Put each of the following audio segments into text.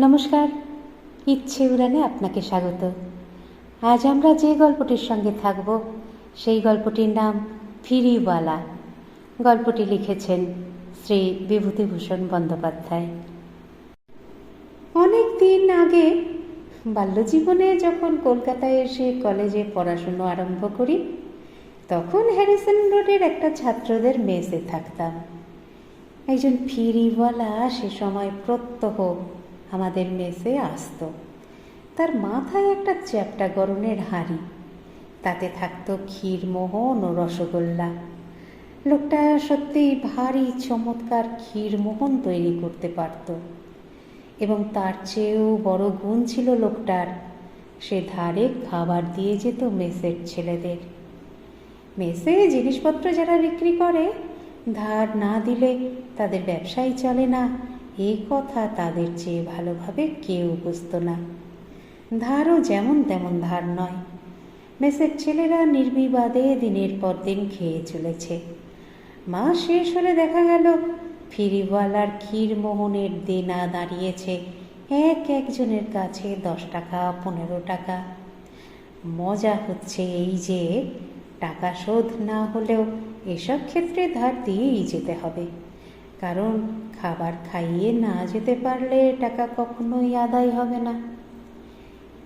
নমস্কার। ইচ্ছে উড়ানে আপনাকে স্বাগত। আজ আমরা যে গল্পটির সঙ্গে থাকব, সেই গল্পটির নাম ফিরিওয়ালা। গল্পটি লিখেছেন শ্রী বিভূতিভূষণ বন্দ্যোপাধ্যায়। অনেক দিন আগে বাল্যজীবনে যখন কলকাতায় এসে কলেজে পড়াশুনো আরম্ভ করি, তখন হ্যারিসন রোডের একটা ছাত্রদের মেসে থাকতাম। একজন ফিরিওয়ালা সে সময় প্রত্যহ আমাদের মেসে আসতো। তার মাথায় একটা চ্যাপটা গরনের হাঁড়ি। তাতে থাকতো ক্ষীরমোহন ও রসগোল্লা। লোকটা সত্যিই ভারী, চমৎকার ক্ষীরমোহন তৈরি করতে পারত। এবং তার চেয়েও বড় গুণ ছিল লোকটার, সে ধারে খাবার দিয়ে যেত মেসের ছেলেদের। মেসে জিনিসপত্র যারা বিক্রি করে, ধার না দিলে তাদের ব্যবসাই চলে না। এই কথা তাদের চেয়ে ভালোভাবে কেউ বুঝত না। ধারও যেমন তেমন ধার নয়। মেসের ছেলেরা নির্বিবাদে দিনের পর দিন খেয়ে চলেছে। মা শেষ হলে দেখা গেল, ফিরিওয়ালার ক্ষীরমোহনের দেনা দাঁড়িয়েছে এক একজনের কাছে দশ টাকা, পনেরো টাকা। মজা হচ্ছে এই যে, টাকা শোধ না হলেও এসব ক্ষেত্রে ধার দিয়েই যেতে হবে। কারণ খাবার খাইয়ে না যেতে পারলে টাকা কখনোই আদায় হবে না।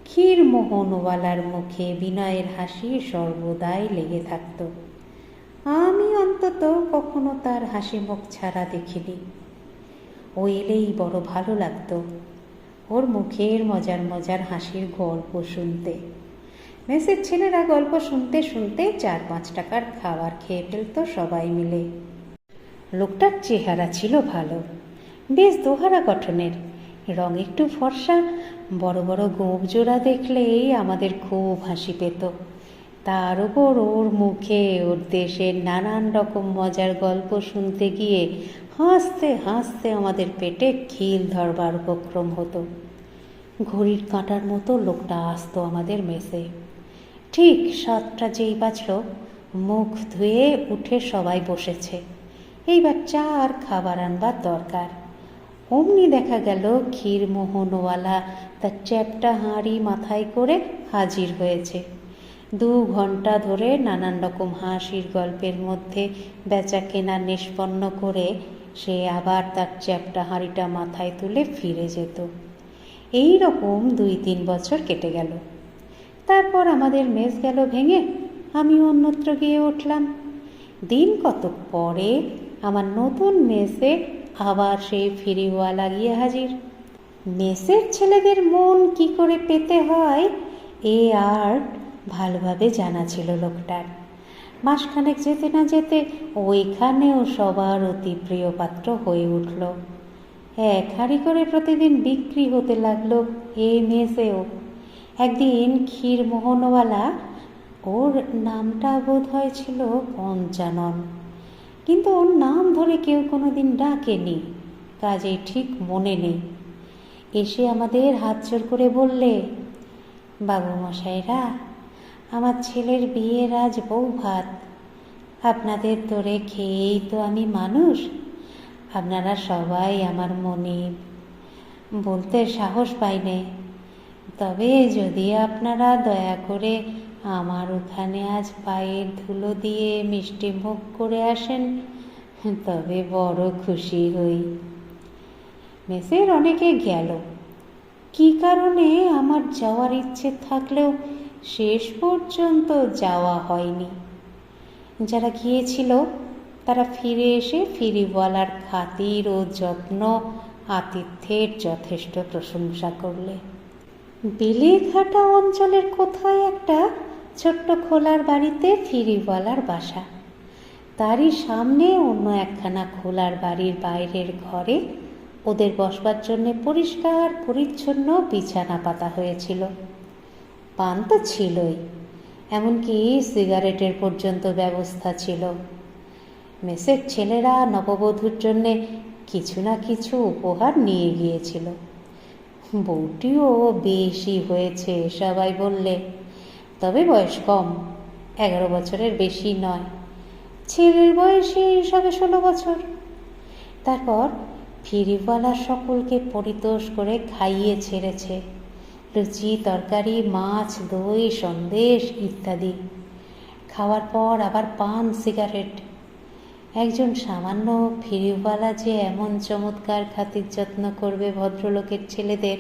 ক্ষীরমোহনওয়ালার মুখে বিনয়ের হাসি সর্বদাই লেগে থাকত। আমি অন্তত কখনো তার হাসি মুখ ছাড়া দেখিনি। ও এলেই বড় ভালো লাগতো। ওর মুখের মজার মজার হাসির গল্প শুনতে। মেসের ছেলেরা গল্প শুনতে শুনতে চার পাঁচ টাকার খাবার খেয়ে ফেলতো সবাই মিলে। লোকটার চেহারা ছিল ভালো। বেশ দোহারা গঠনের। রং একটু ফর্সা, বড় বড় গোঁপ জোড়া দেখলেই আমাদের খুব হাসি পেত। তার ওপর ওর মুখে, ওর দেশের নানান রকম মজার গল্প শুনতে গিয়ে হাসতে হাসতে আমাদের পেটে খিল ধরবার উপক্রম হতো। ঘড়ির কাঁটার মতো লোকটা আসতো আমাদের মেসে। ঠিক সাতটা যেই বাজল, মুখ ধুয়ে উঠে সবাই বসেছে। এইবার চা আর খাবার আনবার দরকার। অমনি দেখা গেল ক্ষীরমোহনওয়ালা তার চ্যাপটা হাঁড়ি মাথায় করে হাজির হয়েছে। দু ঘণ্টা ধরে নানান রকম হাসির গল্পের মধ্যে বেচা কেনা নিষ্পন্ন করে সে আবার তার চ্যাপটা হাঁড়িটা মাথায় তুলে ফিরে যেত। এই রকম দুই তিন বছর কেটে গেল। তারপর আমাদের মেস গেল ভেঙে আমি অন্যত্র গিয়ে উঠলাম। দিন কতক পরে আমার নতুন মেসে আবার সেই ফিরিওয়ালা গিয়ে হাজির। মেসের ছেলেদের মন কি করে পেতে হয়, এ আর্ট ভালোভাবে জানা ছিল লোকটার। মাসখানেক যেতে না যেতে ওইখানেও সবার অতি প্রিয় পাত্র হয়ে উঠল। এক হাঁড়ি করে প্রতিদিন বিক্রি হতে লাগল এই মেসেও। একদিন ক্ষীরমোহনওয়ালা, ওর নামটা বোধ হয় ছিল পঞ্চানন। কিন্তু ওর নাম ধরে কেউ কোনো দিন ডাকেনি কাজে ঠিক মনে নেই। এসে আমাদের হাত জোর করে বললে বাবু মশাইরা আমার ছেলের বিয়ের আজ বউ ভাত আপনাদের তোরে খেয়েই তো আমি মানুষ। আপনারা সবাই আমার মনে বলতে সাহস পাইনে। তবে যদি আপনারা দয়া করে আমার ওখানে আজ পায়ের ধুলো দিয়ে মিষ্টি মুখ করে আসেন, তবে বড় খুশি হই। মেসের অনেকে গেল। কি কারণে আমার যাওয়ার ইচ্ছে থাকলেও শেষ পর্যন্ত যাওয়া হয়নি। যারা গিয়েছিল, তারা ফিরে এসে ফিরিওয়ালার খাতির ও যত্ন আতিথ্যের যথেষ্ট প্রশংসা করলে। বেলেঘাটা অঞ্চলের কোথায় একটা ছোট্ট খোলার বাড়িতে ফিরিওয়ালার বাসা। তারই সামনে অন্য একখানা খোলার বাড়ির বাইরের ঘরে ওদের বসবার জন্য পরিষ্কার, পরিচ্ছন্ন বিছানা পাতা হয়েছিল। পান তো ছিলই, এমনকি সিগারেটের পর্যন্ত ব্যবস্থা ছিল। মেসের ছেলেরা নববধূর জন্যে কিছু না কিছু উপহার নিয়ে গিয়েছিল। বউটিও বেশি হয়েছে, সবাই বললে তবে বয়স কম। এগারো বছরের বেশি নয়। ছেলের বয়সে সবে ষোলো বছর। তারপর ফিরিওয়ালা সকলকে পরিতোষ করে খাইয়ে ছেড়েছে। লুচি, তরকারি, মাছ, দই, সন্দেশ ইত্যাদি। খাওয়ার পর আবার পান, সিগারেট। একজন সামান্য ফিরিওয়ালা যে এমন চমৎকার খাতির যত্ন করবে ভদ্রলোকের ছেলেদের,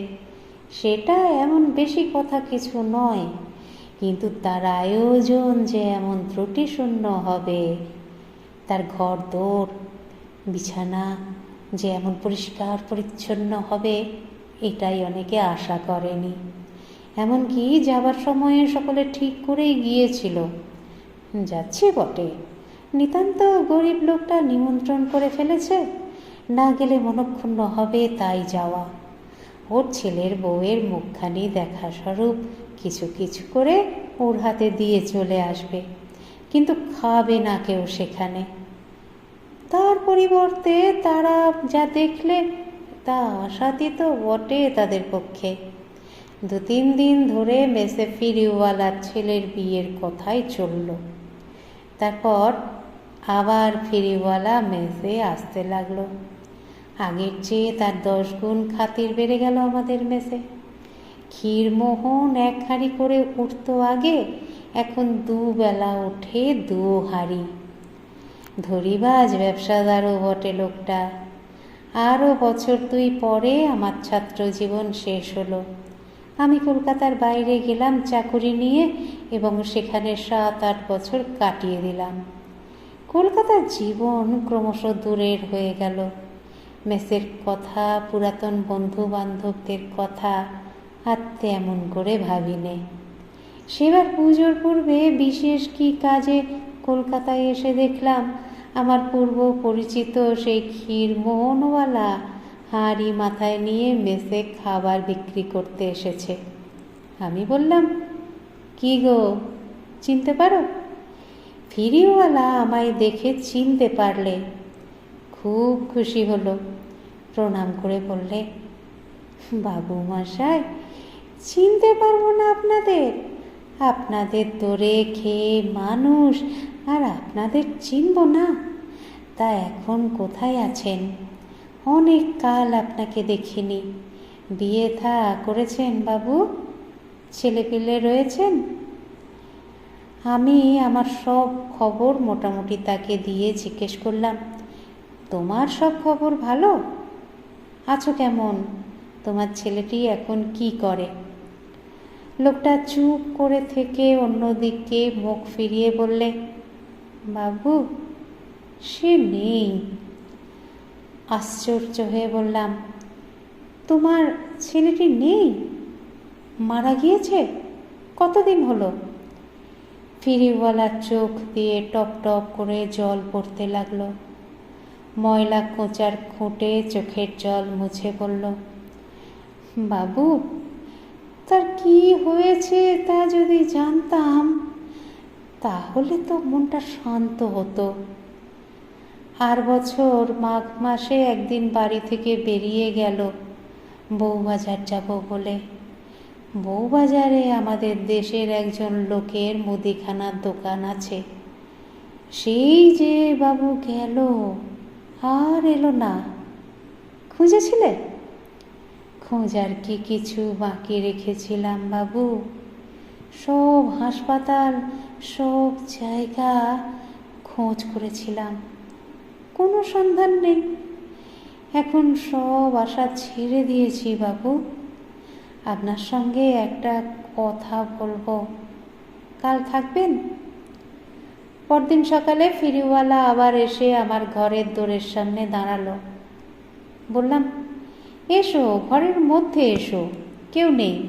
সেটা এমন বেশি কথা কিছু নয়। কিন্তু তার আয়োজন যে এমন ত্রুটিশূন্য হবে, তার ঘর দৌড় বিছানা যে এমন পরিষ্কার পরিচ্ছন্ন হবে, এটাই অনেকে আশা করেনি। এমনকি যাবার সময়ে সকলে ঠিক করেই গিয়েছিল। যাচ্ছি বটে। নিতান্ত গরিব লোকটা নিমন্ত্রণ করে ফেলেছে। না গেলে মনক্ষুণ্ণ হবে তাই যাওয়া। ওর ছেলের বউয়ের মুখখানি দেখা স্বরূপ কিছু কিছু করে ওর হাতে দিয়ে চলে আসবে। কিন্তু খাবে না কেউ সেখানে। তার পরিবর্তে তারা যা দেখলে তা আশাতীত বটে তাদের পক্ষে। দু তিন দিন ধরে মেসে ফিরিওয়ালার ছেলের বিয়ের কথাই চলল। তারপর আবার ফিরিওয়ালা মেসে আসতে লাগল। আগের চেয়ে তার দশ গুণ খাতির বেড়ে গেল আমাদের মেসে। ক্ষীরমোহন এক হাঁড়ি করে উঠতো আগে, এখন দুবেলা ওঠে দু হাঁড়ি ধরিবাজ ব্যবসাদারও বটে লোকটা। আরও বছর দুই পরে আমার ছাত্র জীবন শেষ হলো। আমি কলকাতার বাইরে গেলাম চাকুরি নিয়ে এবং সেখানে সাত আট বছর কাটিয়ে দিলাম। কলকাতার জীবন ক্রমশ দূরের হয়ে গেল। মেসের কথা, পুরাতন বন্ধু বান্ধবদের কথা আর তেমন করে ভাবিনে সেবার পুজোর পূর্বে বিশেষ কি কাজে কলকাতায় এসে দেখলাম, আমার পূর্ব পরিচিত সেই ক্ষীর মোহনওয়ালা হাঁড়ি মাথায় নিয়ে মেসে খাবার বিক্রি করতে এসেছে। আমি বললাম, কি গো, চিনতে পারো? ফিরিওয়ালা আমায় দেখে চিনতে পারলে। খুব খুশি হলো। প্রণাম করে বললে, বাবু মশাই চিনতে পারব না আপনাদের। আপনাদের দরে খেয়ে মানুষ আর আপনাদের চিনব না। তা এখন কোথায় আছেন? অনেক কাল আপনাকে দেখিনি। বিয়ে থা করেছেন বাবু? ছেলেপিলে রয়েছেন? আমি আমার সব খবর মোটামুটি তাকে দিয়ে জিজ্ঞেস করলাম, তোমার সব খবর ভালো? আছো কেমন? তোমার ছেলেটি এখন কি করে? লোকটা চুপ করে থেকে অন্যদিকে মুখ ফিরিয়ে বললে, বাবু, সে নেই আশ্চর্য হয়ে বললাম, তোমার ছেলেটি নেই? মারা গিয়েছে? কতদিন হলো? ফিরিওয়ালার চোখ দিয়ে টপ টপ করে জল পড়তে লাগল। ময়লা কোঁচার খুঁটে চোখের জল মুছে পড়ল বাবু তার কি হয়েছে তা যদি জানতাম, তাহলে তো মনটা শান্ত হতো। আর বছর, মাঘ মাসে একদিন বাড়ি থেকে বেরিয়ে গেল বউবাজার যাব বলে। বউবাজারে আমাদের দেশের একজন লোকের মুদিখানার দোকান আছে। সেই যে বাবু গেল, আর এলো না। খুঁজেছিলে? খোঁজার কি কিছু বাকি রেখেছিলাম বাবু? সব হাসপাতাল, সব জায়গা খোঁজ করেছিলাম। কোনো সন্ধান নেই। এখন সব আশা ছেড়ে দিয়েছি বাবু। আপনার সঙ্গে একটা কথা বলব। কাল থাকবেন? পরদিন সকালে ফিরিওয়ালা আবার এসে আমার ঘরের দোরের সামনে দাঁড়াল। বললাম এসো, ঘরের মধ্যে এসো। কেউ নেই।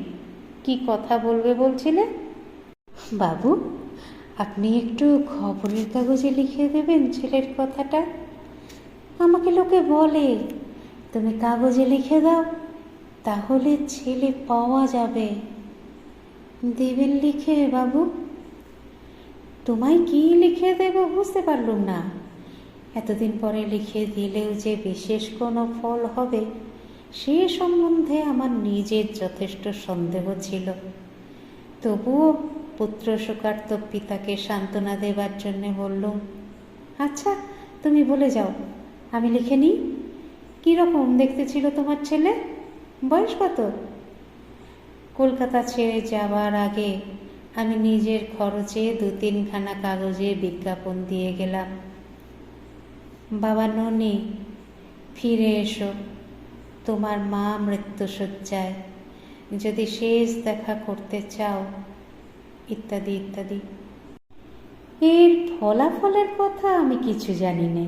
কি কথা বলবে বলছিলে? বাবু, আপনি একটু খবরের কাগজে লিখে দেবেন ছেলের কথাটা। আমাকে লোকে বলে, তুমি কাগজে লিখে দাও, তাহলে ছেলে পাওয়া যাবে। দেবেন লিখে, বাবু। তোমায় কি লিখে দেব বুঝতে পারলুম না। এতদিন পরে লিখে দিলেও যে বিশেষ কোনো ফল হবে সে সম্বন্ধে আমার নিজের যথেষ্ট সন্দেহ ছিল। তবুও পুত্র শোকার্ত পিতাকে সান্ত্বনা দেবার জন্যে বললুম আচ্ছা তুমি বলে যাও, আমি লিখে নিই। কীরকম দেখতে ছিল তোমার ছেলে? বয়স কত? কলকাতা ছেড়ে যাওয়ার আগে আমি নিজের খরচে দু তিনখানা কাগজে বিজ্ঞাপন দিয়ে গেলাম। বাবা ননি, ফিরে এসো। তোমার মা মৃত্যুসজ্জায়। যদি শেষ দেখা করতে চাও, ইত্যাদি ইত্যাদি। এর ফলাফলের কথা আমি কিছু জানি না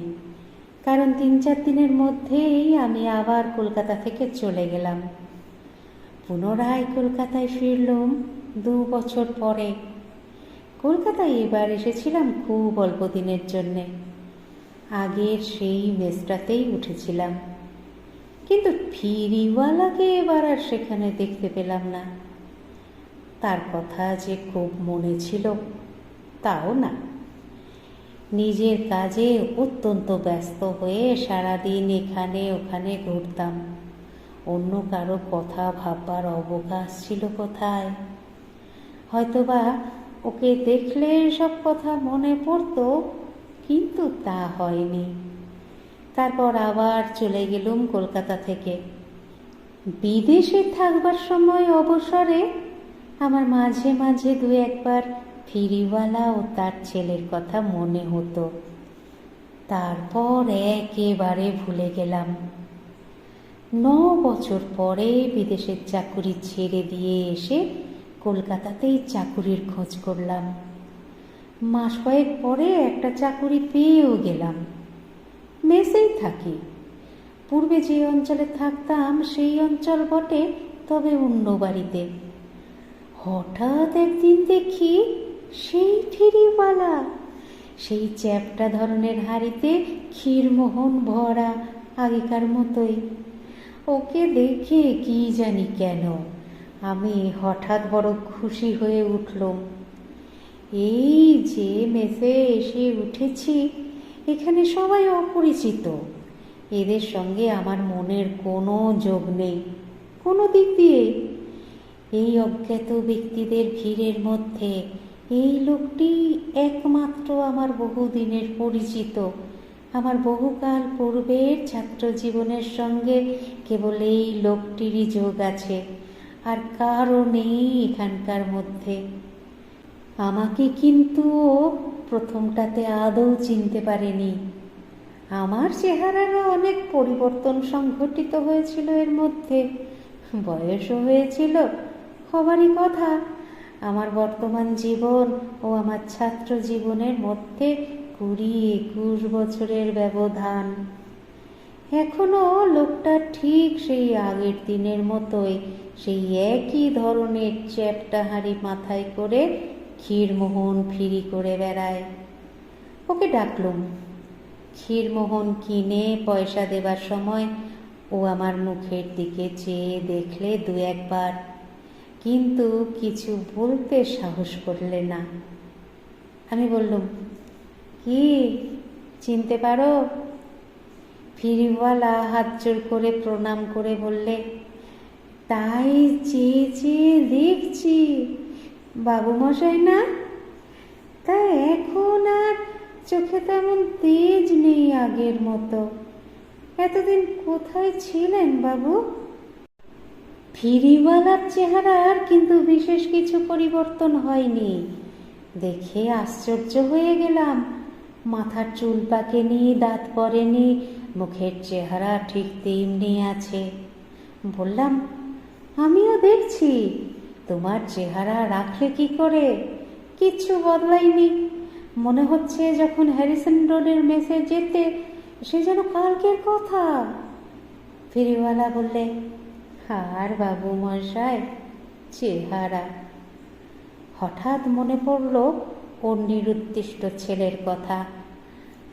কারণ তিন চার দিনের মধ্যেই আমি আবার কলকাতা থেকে চলে গেলাম। পুনরায় কলকাতায় ফিরলুম দু বছর পরে। কলকাতায় এবার এসেছিলাম খুব অল্প দিনের জন্যে। আগের সেই মেসটাতেই উঠেছিলাম। কিন্তু ফিরিওয়ালাকে এবার আর সেখানে দেখতে পেলাম না। তার কথা যে খুব মনে ছিল, তাও না। নিজের কাজে অত্যন্ত ব্যস্ত হয়ে সারাদিন এখানে ওখানে ঘুরতাম। অন্য কারও কথা ভাববার অবকাশ ছিল কোথায়? হয়তোবা ওকে দেখলে সব কথা মনে পড়তো, কিন্তু তা হয়নি। তারপর আবার চলে গেলুম কলকাতা থেকে। বিদেশে থাকবার সময় অবসরে আমার মাঝে মাঝে দু একবার ফিরিওয়ালা ও তার ছেলের কথা মনে হতো। তারপর একেবারে ভুলে গেলাম। ন বছর পরে বিদেশের চাকুরি ছেড়ে দিয়ে এসে কলকাতাতেই চাকুরির খোঁজ করলাম। মাস কয়েক পরে একটা চাকুরি পেয়েও গেলাম। মেসেই থাকি। পূর্বে যে অঞ্চলে থাকতাম, সেই অঞ্চল বটে তবে অন্য বাড়িতে। হঠাৎ একদিন দেখি সেই ফেরিওয়ালা সেই চ্যাপটা ধরনের হাড়িতে ক্ষীরমোহন ভরা আগেকার মতোই। ওকে দেখে কি জানি কেন, আমি হঠাৎ বড় খুশি হয়ে উঠল এই যে মেসে এসে উঠেছি এখানে সবাই অপরিচিত। এদের সঙ্গে আমার মনের কোনো যোগ নেই। কোনো দিক দিয়ে এই অজ্ঞাত ব্যক্তিদের ভিড়ের মধ্যে এই লোকটি একমাত্র আমার বহুদিনের পরিচিত। আমার বহুকাল পূর্বের ছাত্র জীবনের সঙ্গে কেবল এই লোকটিরই যোগ আছে। আর কারও নেই এখানকার মধ্যে। আমাকে কিন্তু ও প্রথমটাতে আদৌ চিনতে পারেনি। আমার চেহারারও অনেক পরিবর্তন সংঘটিত হয়েছিল এর মধ্যে। বয়সও হয়েছিল, হবারই কথা। আমার বর্তমান জীবন ও আমার ছাত্র জীবনের মধ্যে কুড়ি একুশ বছরের ব্যবধান। এখনও লোকটা ঠিক সেই আগের দিনের মতোই, সেই একই ধরনের চ্যাপটা হাঁড়ি মাথায় করে ক্ষীরমোহন ফিরি করে বেড়ায়। ওকে ডাকলুম, ক্ষীরমোহন কিনে পয়সা দেবার সময় ও আমার মুখের দিকে চেয়ে দেখলে দু একবার। কিন্তু কিছু বলতে সাহস করলে না। আমি বললুম, কি, চিনতে পারো? ফিরিওয়ালা হাত জোর করে প্রণাম করে বললে, তাই চেয়ে চেয়ে দেখছি। বাবু মশাই না? তা এখন আর চোখে তেমন তেজ নেই আগের মতো। এতদিন কোথায় ছিলেন বাবু? ফিরিওয়ালার চেহারার কিন্তু বিশেষ কিছু পরিবর্তন হয়নি। দেখে আশ্চর্য হয়ে গেলাম। মাথার চুল পাকেনি, দাঁত পরেনি, মুখের চেহারা ঠিক তেমনি আছে। বললাম, আমিও দেখছি। তোমার চেহারা রাখলে কি করে? কিচ্ছু বদলাইনি মনে হচ্ছে যখন হ্যারিসন রোডের মেসে যেতে, সে যেন কালকের কথা। ফেরিওয়ালা বললে, আর বাবু মশাই, চেহারা। হঠাৎ মনে পড়ল ওর নিরুদ্দিষ্ট ছেলের কথা।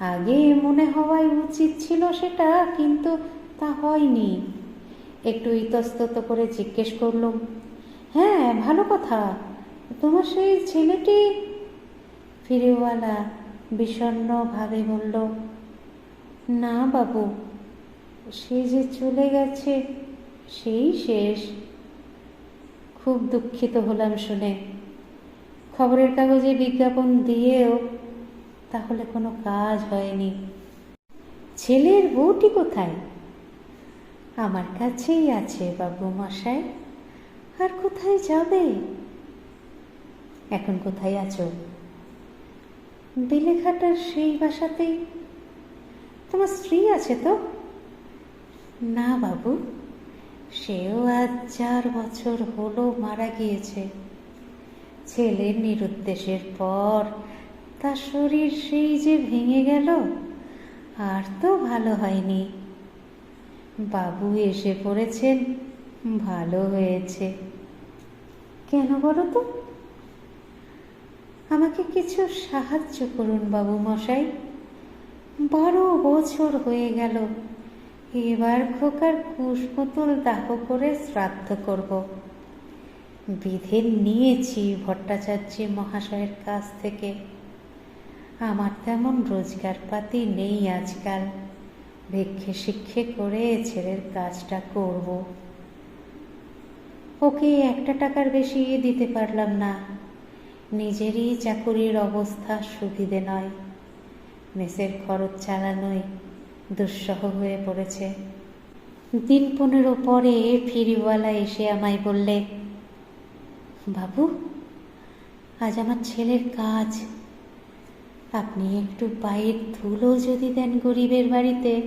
আগে মনে হওয়াই উচিত ছিল সেটা, কিন্তু তা হয়নি। একটু ইতস্তত করে জিজ্ঞেস করলুম হ্যাঁ ভালো কথা। তোমার সেই ছেলেটি? ফিরিওয়ালা বিষণ্ণভাবে বলল, না বাবু, সে যে চলে গেছে, সেই শেষ। খুব দুঃখিত হলাম শুনে। খবরের কাগজে বিজ্ঞাপন দিয়েও তাহলে কোনো কাজ হয়নি। ছেলের বউটি কোথায়? আমার কাছেই আছে বাবু মশাই। আর কোথায় যাবে? এখন কোথায় আছো? বেলেঘাটার সেই বাসাতেই। তোমার স্ত্রী আছে তো? না বাবু, সেও আজ চার বছর হলো মারা গিয়েছে। ছেলের নিরুদ্দেশের পর তার শরীর সেই যে ভেঙে গেল, আর তো ভালো হয়নি। বাবু এসে পড়েছেন, ভালো হয়েছে। কেন বলো তো? আমাকে কিছু সাহায্য করুন বাবু মশাই। বারো বছর হয়ে গেল। এবার খোকার কুশপুতুল দাহ করে শ্রাদ্ধ করব। বিধে নিয়েছি ভট্টাচার্য মহাশয়ের কাছ থেকে। আমার তেমন রোজগারপাতি নেই আজকাল। ভিক্ষে শিক্ষে করে ছেলের কাজটা করব। ওকে একটা টাকার বেশি দিতে পারলাম না। নিজেরই চাকুরির অবস্থা সুবিধে নয়। মেসের খরচ চালানোই দুঃসহ হয়ে পড়েছে। দিন পনেরো পরে ফিরিওয়ালা এসে আমায় বললে, বাবু, আজ আমার ছেলের কাজ। আপনি একটু পায়ের ধুলো যদি দেন গরিবের বাড়িতে।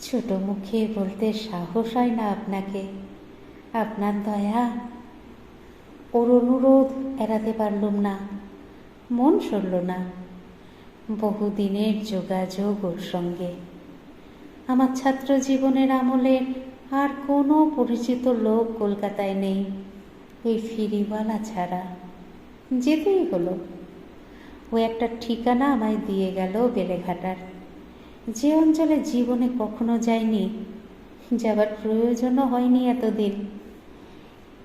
ছোট মুখে বলতে সাহস হয় না আপনাকে। আপনার দয়া। ওর অনুরোধ এড়াতে পারলুম না। মন সরল না। বহুদিনের যোগাযোগ ওর সঙ্গে। আমার ছাত্র জীবনের আমলে আর কোনো পরিচিত লোক কলকাতায় নেই। এই ফিরিওয়ালা ছাড়া যেতেই হলো। ও একটা ঠিকানা আমায় দিয়ে গেল বেলেঘাটার। যে অঞ্চলে জীবনে কখনো যায়নি যাবার প্রয়োজনও হয়নি এতদিন।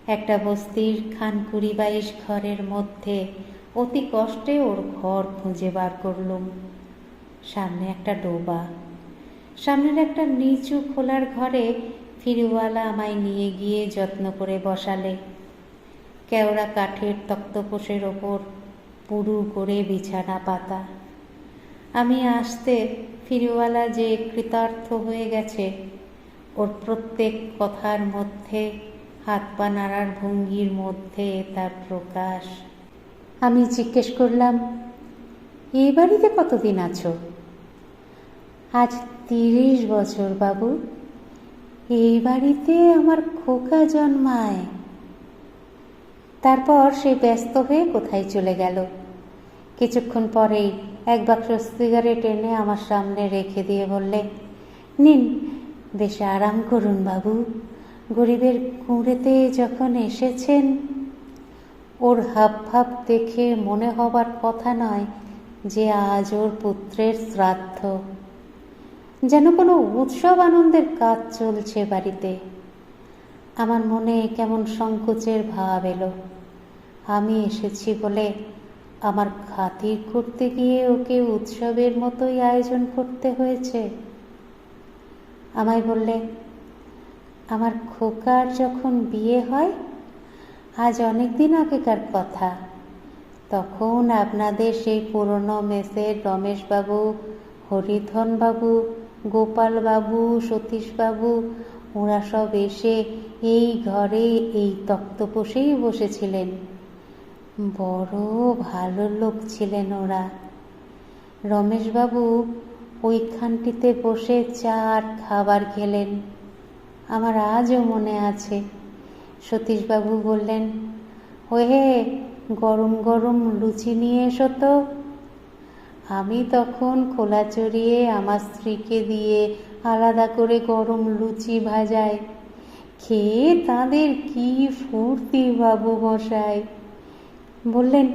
একটা বস্তির খান কুড়ি বাইশ ঘরের মধ্যে। অতি কষ্টে ওর ঘর খুঁজে বার করলুম। সামনে একটা ডোবা। সামনের একটা নিচু খোলার ঘরে ফিরিওয়ালা আমায় নিয়ে গিয়ে যত্ন করে বসালে। কেওড়া কাঠের তক্তপোষের ওপর পুরু করে বিছানা পাতা। আমি আসতে ফিরিওয়ালা যে কৃতার্থ হয়ে গেছে, ওর প্রত্যেক কথার মধ্যে হাত পা নাড়ার ভঙ্গির মধ্যে তার প্রকাশ। আমি জিজ্ঞেস করলাম, এই বাড়িতে কতদিন আছো? আজ তিরিশ বছর, বাবু। এই বাড়িতে আমার খোকা জন্মায়। তারপর সে ব্যস্ত হয়ে কোথায় চলে গেল। কিছুক্ষণ পরেই এক বাক্স সিগারেট এনে আমার সামনে রেখে দিয়ে বললে, নিন, বেশ আরাম করুন, বাবু। গরিবের কুঁড়েতে যখন এসেছেন, ওর হাব ভাব দেখে মনে হবার কথা নয় যে আজ ওর পুত্রের শ্রাদ্ধ। যেন কোনো উৎসব আনন্দের কাজ চলছে বাড়িতে। আমার মনে কেমন সংকোচের ভাব এলো। আমি এসেছি বলে আমার খাতির করতে গিয়ে ওকে উৎসবের মতোই আয়োজন করতে হয়েছে। আমায় বললে আমার খোকার যখন বিয়ে হয়, আজ অনেক দিন আগেকার কথা। তখন আপনাদের সেই পুরনো মেসের রমেশবাবু, হরিধনবাবু, গোপালবাবু, সতীশবাবু, ওরা সব এসে এই ঘরে এই তক্তপোষেই বসেছিলেন। বড় ভালো লোক ছিলেন ওরা। রমেশবাবু ওইখানটিতে বসে চা আর খাবার খেলেন। আমার আজও মনে আছে। সতীশবাবু বললেন, ওহে, গরম গরম লুচি নিয়ে এসো তো। আমি তখন খোলা চড়িয়ে আমার স্ত্রীকে দিয়ে আলাদা করে গরম লুচি ভাজাই। খেয়ে তাদের কি ফুর্তি বাবু মশাই বললেন,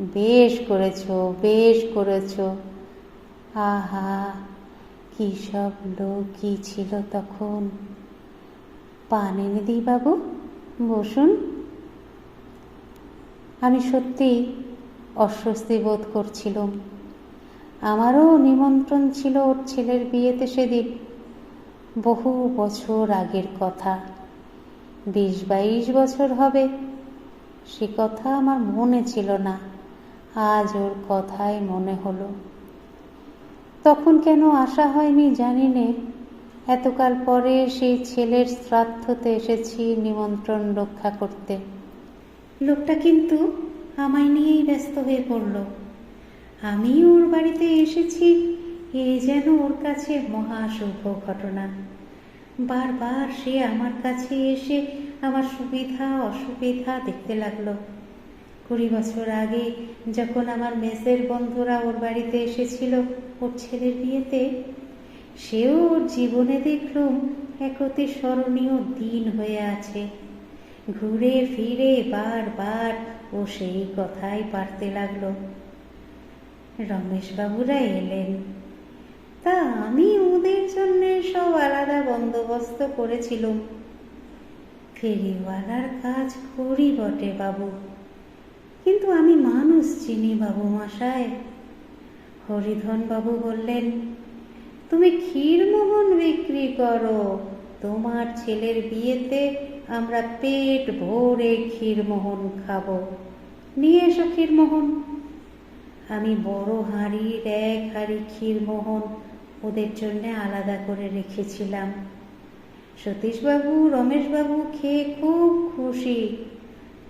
বেশ করেছ বেশ করেছ। আহা, কী সব লোক কি ছিল তখন। পান এনে দিই বাবু। বসুন। আমি সত্যি অস্বস্তি বোধ করছিলাম। আমারও নিমন্ত্রণ ছিল ওর ছেলের বিয়েতে সেদিন। বহু বছর আগের কথা। বিশ বাইশ বছর হবে। সে কথা আমার মনে ছিল না। আজ ওর কথাই মনে হলো। তখন কেন আসা হয়নি জানি নে। এতকাল পরে সেই ছেলের শ্রাদ্ধতে এসেছি নিমন্ত্রণ রক্ষা করতে। লোকটা কিন্তু আমায় নিয়েই ব্যস্ত হয়ে পড়ল। আমি ওর বাড়িতে এসেছি, এ যেন ওর কাছে মহাশুভ ঘটনা। বারবার সে আমার কাছে এসে আমার সুবিধা, অসুবিধা দেখতে লাগল। কুড়ি বছর আগে যখন আমার মেসের বন্ধুরা ওর বাড়িতে এসেছিল, ওর ছেলের বিয়েতে সেও ওর জীবনে দেখলুম এক অতি স্মরণীয় দিন হয়ে আছে। ঘুরে ফিরে বারবার ও সেই কথাই পারতে লাগল। রমেশবাবুরা এলেন। তা আমি ওদের জন্য সব আলাদা বন্দোবস্ত করেছিলুম। ফেরিওয়ালার কাজ করি বটে বাবু। কিন্তু আমি মানুষ চিনি বাবু মশাই হরিধন বাবু বললেন তুমি ক্ষীরমোহন বিক্রি করো। তোমার ছেলের বিয়েতে আমরা পেট ভরে ক্ষীরমোহন খাব। নিয়ে এসো ক্ষীরমোহন। আমি বড় হাঁড়ির এক হাঁড়ি ক্ষীরমোহন ওদের জন্য আলাদা করে রেখেছিলাম। সতীশবাবু, রমেশবাবু খেয়ে খুব খুশি।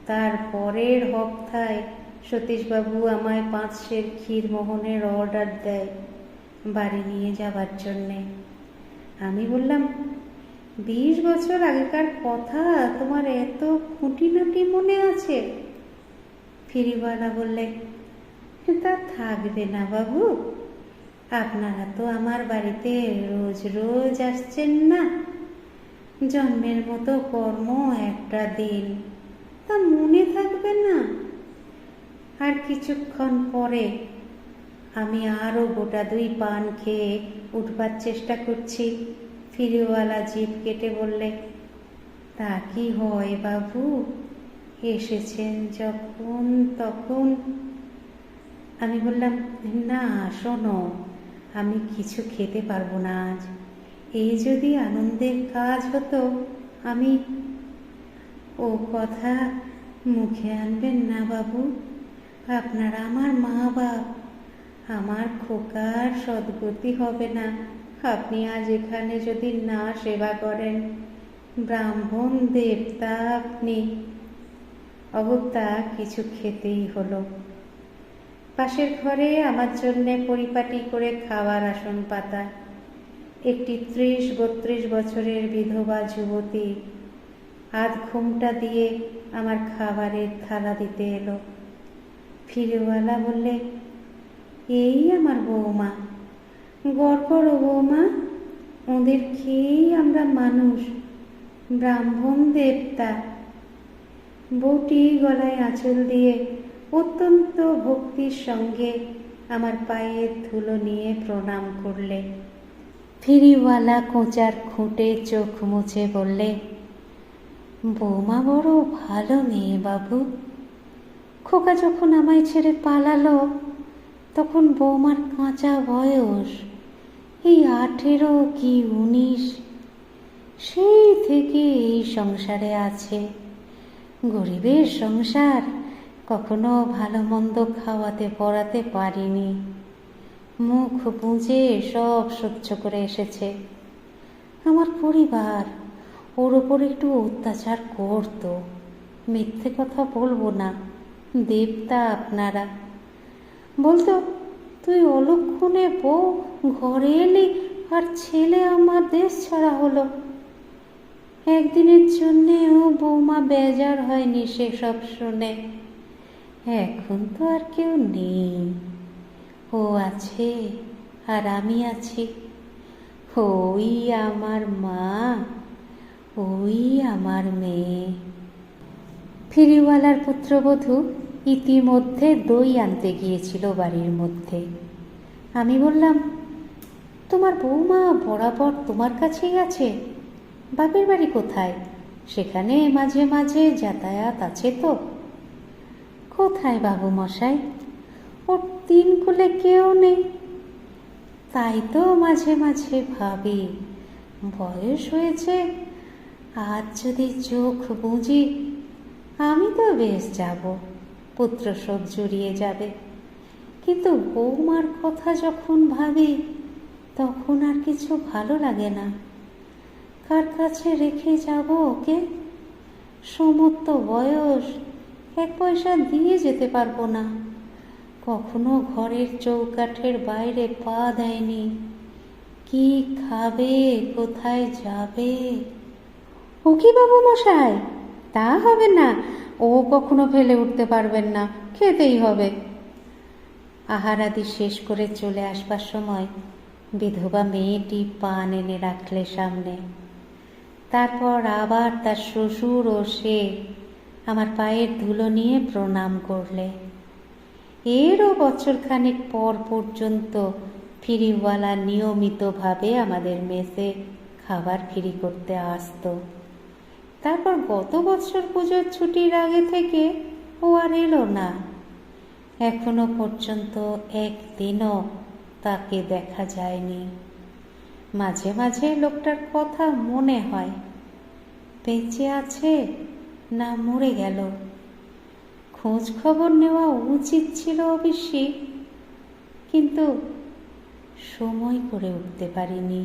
তার পরের হপ্তায় সতীশবাবু আমায় পাঁচ সের ক্ষীরমোহনের অর্ডার দেয়। বাড়ি নিয়ে যাবার জন্যে। আমি বললাম, বিশ বছর আগেকার কথা, তোমার এত খুঁটিনাটি মনে আছে? ফিরিওয়ালা বললে, তা থাকবে না বাবু, আপনারা তো আমার বাড়িতে রোজ রোজ আসছেন না। জন্মের মতো কর্ম একটা দিন, তা মনে থাকবে না। আর কিছুক্ষণ পরে আমি আরও গোটা দুই পান খেয়ে উঠবার চেষ্টা করছি। ফিরিওয়ালা জিভ কেটে বললে, তা কি হয় বাবু? এসেছেন যখন তখন? আমি বললাম, না, শোনো, আমি কিছু খেতে পারব না আজ। এই যদি আনন্দের কাজ হতো, আমি ও কথা মুখে আনবেন না বাবু। আপনারা আমার মা বাপ আমার খোকার সদ্গতি হবে না। আপনি আজ এখানে যদি না সেবা করেন, ব্রাহ্মণ দেবতা আপনি। অগত্যা কিছু খেতেই হলো। পাশের ঘরে আমার জন্যে পরিপাটি করে খাওয়ার আসন পাতা। একটি ত্রিশ বত্রিশ বছরের বিধবা যুবতী আধ ঘুমটা দিয়ে আমার খাবারের থালা দিতে এলো। ফিরেওয়ালা বললে এই আমার বৌমা। গড় করো বৌমা, ওদের খেয়েই আমরা মানুষ, ব্রাহ্মণ দেবতা। বউটি গলায় আঁচল দিয়ে অত্যন্ত ভক্তির সঙ্গে আমার পায়ের ধুলো নিয়ে প্রণাম করলে। ফিরিওয়ালা কোঁচার খুঁটে চোখ মুছে বললে, বৌমা বড় ভালো মেয়ে বাবু। খোকা যখন আমায় ছেড়ে পালালো তখন বৌমার কাঁচা বয়স। এই আঠেরো কি উনিশ? সেই থেকে এই সংসারে আছে। গরিবের সংসার কখনো ভালো মন্দ খাওয়াতে পড়াতে পারিনি। মুখ বুঝে সব সহ্য করে এসেছে। আমার পরিবার ওর ওপর একটু অত্যাচার করতো। মিথ্যে কথা বলব না। দেবতা আপনারা। বলতো, তুই অলক্ষণে বউ, ঘরে এলি আর ছেলে আমার দেশ ছাড়া হলো। একদিনের জন্যে ও বৌমা বেজার হয়নি সেসব শুনে। এখন তো আর কেউ নেই। ও আছে আর আমি আছি। ওই আমার মা, ওই আমার মেয়ে। ফিরিওয়ালার পুত্রবধূ ইতিমধ্যে দই আনতে গিয়েছিল বাড়ির মধ্যে। আমি বললাম, তোমার বৌমা বরাবর তোমার কাছেই আছে। বাপের বাড়ি কোথায়? সেখানে মাঝে মাঝে যাতায়াত আছে তো। কোথায় বাবু মশাই? ওর তিন কুলে কেউ নেই। তাই তো মাঝে মাঝে ভাবি, বয়স হয়েছে, আজ যদি চোখ বুঝি আমি তো বেশ যাব। পুত্র শোক জুড়িয়ে যাবে। কিন্তু বৌমার কথা যখন ভাবি, তখন আর কিছু ভালো লাগে না। কার কাছে রেখে যাব ওকে? সমস্ত বয়স এক পয়সা দিয়ে যেতে পারব না। কখনো ঘরের চৌকাঠের বাইরে পা দেয়নি। কি খাবে, কোথায় যাবে? ও কি বাবু মশাই? তা হবে না। ও কখনো ফেলে উঠতে পারবেন না, খেতেই হবে। আহারাদি শেষ করে চলে আসবার সময় বিধবা মেয়েটি পান এনে রাখলে সামনে। তারপর আবার তার শ্বশুর ও সে আমার পায়ের ধুলো নিয়ে প্রণাম করলে। এরও বছরখানেক পর পর্যন্ত ফিরিওয়ালা নিয়মিতভাবে আমাদের মেসে খাবার ফিরি করতে আসতো। তারপর গত বছর পুজোর ছুটির আগে থেকে ও আর এলো না। এখনও পর্যন্ত একদিনও তাকে দেখা যায়নি। মাঝে মাঝে লোকটার কথা মনে হয়, বেঁচে আছে না মরে গেল। খোঁজ খবর নেওয়া উচিত ছিল অবশ্যই কিন্তু সময় করে উঠতে পারিনি।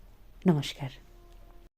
নমস্কার